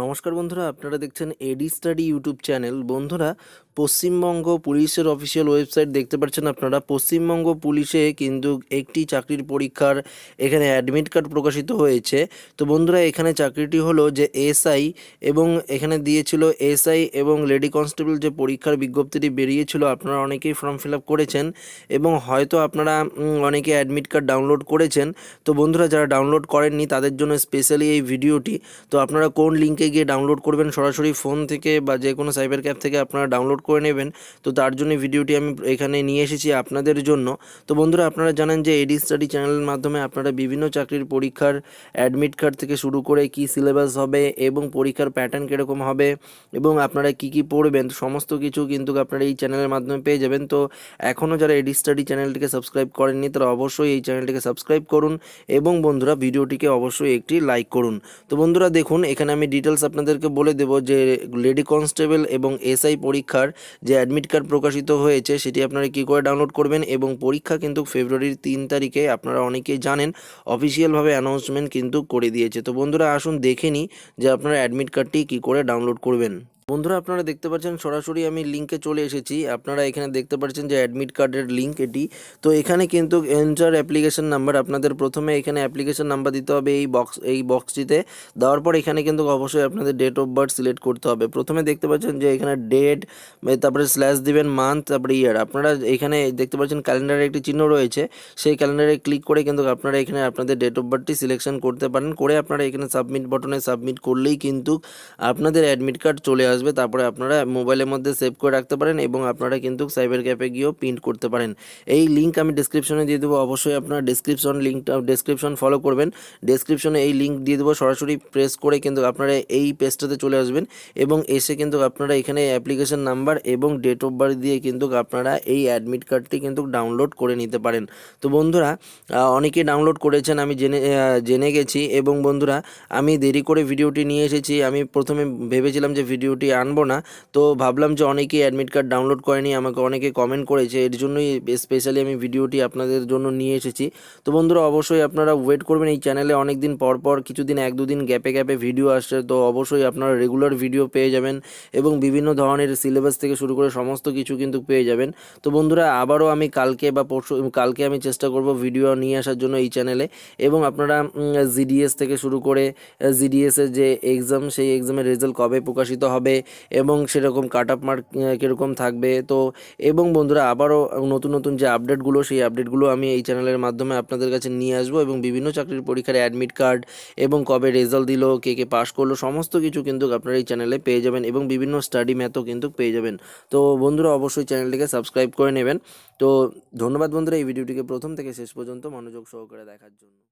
নমস্কার বন্ধুরা, আপনারা দেখছেন এডি স্টাডি ইউটিউব চ্যানেল বন্ধুরা, পশ্চিমবঙ্গ পুলিশের অফিসিয়াল ওয়েবসাইট দেখতে পাচ্ছেন আপনারা। পশ্চিমবঙ্গ পুলিশে কিন্তু একটি চাকরির পরীক্ষার এখানে অ্যাডমিট কার্ড প্রকাশিত হয়েছে। তো বন্ধুরা, এখানে চাকরিটি হলো যে এসআই এবং এখানে দিয়েছিল এসআই এবং লেডি কনস্টেবল যে পরীক্ষার বিজ্ঞপ্তিটি বেরিয়েছিল, আপনারা অনেকেই ফর্ম ফিল করেছেন এবং হয়তো আপনারা অনেকে অ্যাডমিট কার্ড ডাউনলোড করেছেন। তো বন্ধুরা, যারা ডাউনলোড করেননি, তাদের জন্য স্পেশালি এই ভিডিওটি তো আপনারা কোন লিঙ্কে গিয়ে ডাউনলোড করবেন। সরাসরি ফোন থেকে বা যে কোনো সাইবার ক্যাফ থেকে আপনারা ডাউনলোড করে নেবেন। তো তার জন্য ভিডিওটি আমি এখানে নিয়ে এসেছি আপনাদের জন্য। তো বন্ধুরা, আপনারা জানেন যে এডি স্টাডি চ্যানেলের মাধ্যমে আপনারা বিভিন্ন চাকরির পরীক্ষার অ্যাডমিট কার্ড থেকে শুরু করে কি সিলেবাস হবে এবং পরীক্ষার প্যাটার্ন কীরকম হবে এবং আপনারা কি কি পড়বেন, সমস্ত কিছু কিন্তু আপনারা এই চ্যানেলের মাধ্যমে পেয়ে যাবেন। তো এখনও যারা এডি স্টাডি চ্যানেলটিকে সাবস্ক্রাইব করেননি, তারা অবশ্যই এই চ্যানেলটিকে সাবস্ক্রাইব করুন এবং বন্ধুরা ভিডিওটিকে অবশ্যই একটি লাইক করুন। তো বন্ধুরা, দেখুন, এখানে আমি ডিটেলস আপনাদেরকে বলে দেব যে লেডি কনস্টেবল এবং এসআই পরীক্ষার যে অ্যাডমিট কার্ড প্রকাশিত হয়েছে, সেটি আপনারা কী করে ডাউনলোড করবেন এবং পরীক্ষা কিন্তু ফেব্রুয়ারির তিন তারিখে আপনারা অনেকেই জানেন অফিসিয়ালভাবে অ্যানাউন্সমেন্ট কিন্তু করে দিয়েছে। তো বন্ধুরা আসুন দেখে নিই যে আপনারা অ্যাডমিট কার্ডটি কী করে ডাউনলোড করবেন। বন্ধুরা, আপনারা দেখতে পাচ্ছেন সরাসরি আমি লিঙ্কে চলে এসেছি। আপনারা এখানে দেখতে পাচ্ছেন যে অ্যাডমিট কার্ডের লিঙ্ক এটি। তো এখানে কিন্তু এন্টার অ্যাপ্লিকেশন নাম্বার আপনাদের প্রথমে এখানে অ্যাপ্লিকেশন নাম্বার দিতে হবে এই বক্স এই বক্সটিতে দেওয়ার পর এখানে কিন্তু অবশ্যই আপনাদের ডেট অফ বার্থ সিলেক্ট করতে হবে। প্রথমে দেখতে পাচ্ছেন যে এখানে ডেট তারপরে স্ল্যাশ দিবেন মান্থ তারপরে ইয়ার আপনারা এখানে দেখতে পাচ্ছেন ক্যালেন্ডারে একটি চিহ্ন রয়েছে। সেই ক্যালেন্ডারে ক্লিক করে কিন্তু আপনারা এখানে আপনাদের ডেট অফ বার্থটি সিলেকশন করতে পারেন। করে আপনারা এখানে সাবমিট বটনে সাবমিট করলেই কিন্তু আপনাদের অ্যাডমিট কার্ড চলে আসবে, তারপরে আপনারা মোবাইলের মধ্যে সেভ করে রাখতে পারেন এবং আপনারা কিন্তু সাইবার ক্যাফে গিয়েও প্রিন্ট করতে পারেন। এই লিঙ্ক আমি ডিসক্রিপশনে দিয়ে দেবো। অবশ্যই আপনারা ডিসক্রিপশন লিঙ্কটা ডিসক্রিপশন ফলো করবেন। ডিসক্রিপশনে এই লিঙ্ক দিয়ে দেবো। সরাসরি প্রেস করে কিন্তু আপনারা এই পেজটাতে চলে আসবেন এবং এসে কিন্তু আপনারা এখানে অ্যাপ্লিকেশন নাম্বার এবং ডেট অফ বার্থ দিয়ে কিন্তু আপনারা এই অ্যাডমিট কার্ডটি কিন্তু ডাউনলোড করে নিতে পারেন। তো বন্ধুরা অনেকে ডাউনলোড করেছেন, আমি জেনে জেনে গেছি এবং বন্ধুরা, আমি দেরি করে ভিডিওটি নিয়ে এসেছি। আমি প্রথমে ভেবেছিলাম যে ভিডিওটি আনব না। তো ভাবলাম যে অনেকেই অ্যাডমিট কার্ড ডাউনলোড করেনি, আমাকে অনেকে কমেন্ট করেছে। এর জন্যই স্পেশালি আমি ভিডিওটি আপনাদের জন্য নিয়ে এসেছি। তো বন্ধুরা, অবশ্যই আপনারা ওয়েট করবেন এই চ্যানেলে অনেক দিন পর পর কিছুদিন, এক দুদিন গ্যাপে গ্যাপে ভিডিও আসছে। তো অবশ্যই আপনারা রেগুলার ভিডিও পেয়ে যাবেন এবং বিভিন্ন ধরনের সিলেবাস থেকে শুরু করে সমস্ত কিছু কিন্তু পেয়ে যাবেন। তো বন্ধুরা, আবারও আমি কালকে বা পরশু, কালকে আমি চেষ্টা করব ভিডিও নিয়ে আসার জন্য এই চ্যানেলে এবং আপনারা জিডিএস থেকে শুরু করে জিডিএসের যে এক্সাম সেই এক্সামের রেজাল্ট কবে প্রকাশিত হবে এবং সেরকম কাট আপ মার্ক কীরকম থাকবে। তো এবং বন্ধুরা, আবারও নতুন নতুন যে আপডেটগুলো সেই আপডেটগুলো আমি এই চ্যানেলের মাধ্যমে আপনাদের কাছে নিয়ে আসব এবং বিভিন্ন চাকরির পরীক্ষার অ্যাডমিট কার্ড এবং কবে রেজাল্ট দিল, কে কে পাস করল, সমস্ত কিছু কিন্তু আপনারা এই চ্যানেলে পেয়ে যাবেন এবং বিভিন্ন স্টাডি ম্যাথও কিন্তু পেয়ে যাবেন। তো বন্ধুরা, অবশ্যই চ্যানেলটিকে সাবস্ক্রাইব করে নেবেন। তো ধন্যবাদ বন্ধুরা, এই ভিডিওটিকে প্রথম থেকে শেষ পর্যন্ত মনোযোগ সহকারে দেখার জন্য।